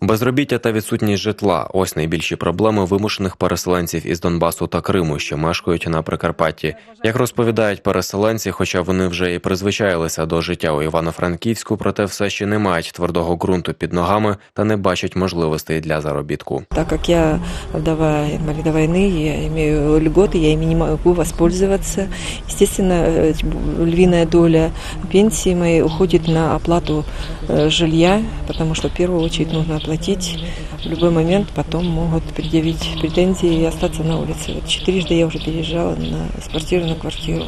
Безробіття та відсутність житла ось найбільші проблеми вимушених переселенців із Донбасу та Криму, що мешкають на Прикарпатті. Як розповідають переселенці, хоча вони вже і призвичаїлися до життя у Івано-Франківську, проте все ще не мають твердого ґрунту під ногами та не бачать можливостей для заробітку. Так как я вдова инвалида войны, я имею льготы, я ими не могу воспользоваться. Естественно, э, львиная доля пенсии моей уходит на оплату э, жилья, потому что в первую очередь нужно оплатить. В любой момент потом могут предъявить претензии и остаться на улице. Вот четырежды я уже переезжала на, с квартиры на квартиру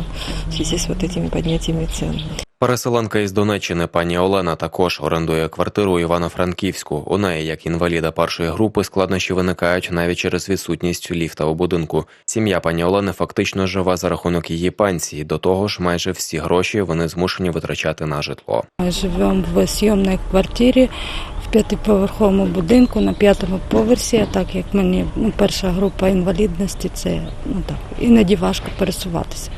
в связи с вот этими поднятиями цен. Переселенка із Донеччини пані Олена також орендує квартиру у Івано-Франківську. У неї, як інваліда першої групи, складнощі виникають навіть через відсутність ліфта у будинку. Сім'я пані Олени фактично живе за рахунок її пенсії. До того ж, майже всі гроші вони змушені витрачати на житло. Ми живемо в съемній квартирі п'ятиповерховому будинку на п'ятому поверсі. А так як мені ну, перша група інвалідності, це ну так іноді важко пересуватися.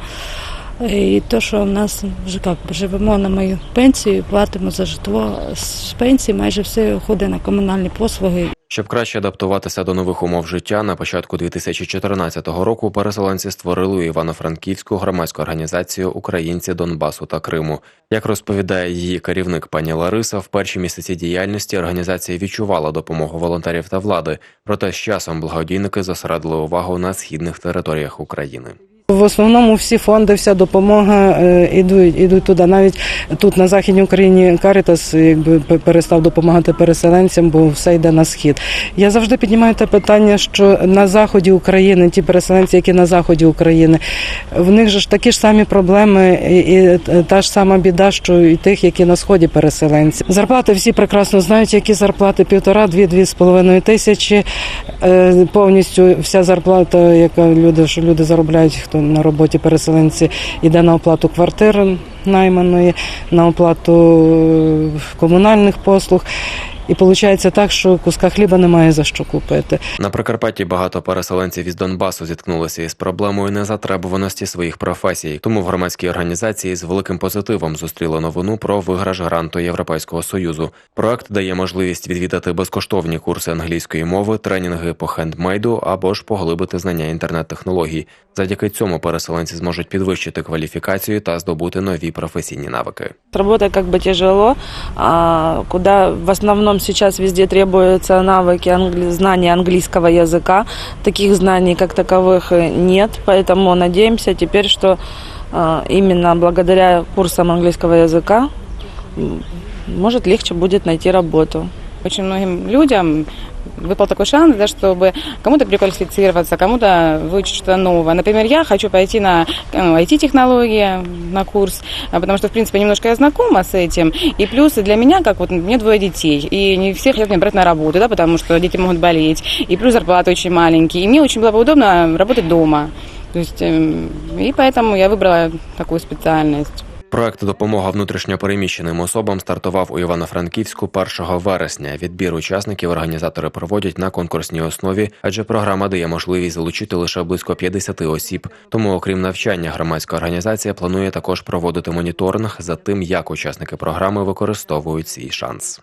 І то, що в нас вже як, живемо на мою пенсію, платимо за житло з пенсії, майже все ходить на комунальні послуги. Щоб краще адаптуватися до нових умов життя, на початку 2014 року переселенці створили Івано-Франківську громадську організацію Українці Донбасу та Криму. Як розповідає її керівник пані Лариса, в перші місяці діяльності організація відчувала допомогу волонтерів та влади. Проте з часом благодійники зосередили увагу на східних територіях України. В основному всі фонди, вся допомога е, ідуть, ідуть туди. Навіть тут на західній Україні Карітас якби перестав допомагати переселенцям, бо все йде на схід. Я завжди піднімаю те питання, що на заході України, ті переселенці, які на заході України, в них же ж такі ж самі проблеми і, і та ж сама біда, що і тих, які на сході переселенці. Зарплати всі прекрасно знають, які зарплати півтора, дві, дві з половиною тисячі. Е, Повністю вся зарплата, яка люди, що люди заробляють, хто на роботі переселенці, йде на оплату квартири найманої, на оплату е, комунальних послуг. І виходить так, що куска хліба немає за що купити. На Прикарпатті багато переселенців із Донбасу зіткнулися із проблемою незатребуваності своїх професій. Тому в громадській організації з великим позитивом зустріли новину про виграш гранту Європейського союзу. Проект дає можливість відвідати безкоштовні курси англійської мови, тренінги по хендмейду або ж поглибити знання інтернет-технологій. Завдяки цьому переселенці зможуть підвищити кваліфікацію та здобути нові професійні навики. Работа как бы тяжело, а куда в основном сейчас везде требуются навыки англи- знания английского языка. Таких знаний как таковых э, нет, поэтому надеемся теперь, что а, именно благодаря курсам английского языка м, может легче будет найти работу. Очень многим людям выпал такой шанс, да, чтобы кому-то переквалифицироваться, кому-то выучить что-то новое. Например, я хочу пойти на ну, IT-технологии, на курс, а, потому что, в принципе, немножко я знакома с этим. И плюс для меня, как вот, мне двое детей, и не всех хотят меня брать на работу, да, потому что дети могут болеть, и плюс зарплаты очень маленькие. И мне очень было бы удобно работать дома. То есть, эм, и поэтому я выбрала такую специальность. Проект допомога внутрішньопереміщеним особам стартував у Івано-Франківську 1 вересня. Відбір учасників організатори проводять на конкурсній основі, адже програма дає можливість залучити лише близько 50 осіб. Тому, окрім навчання, громадська організація планує також проводити моніторинг за тим, як учасники програми використовують свій шанс.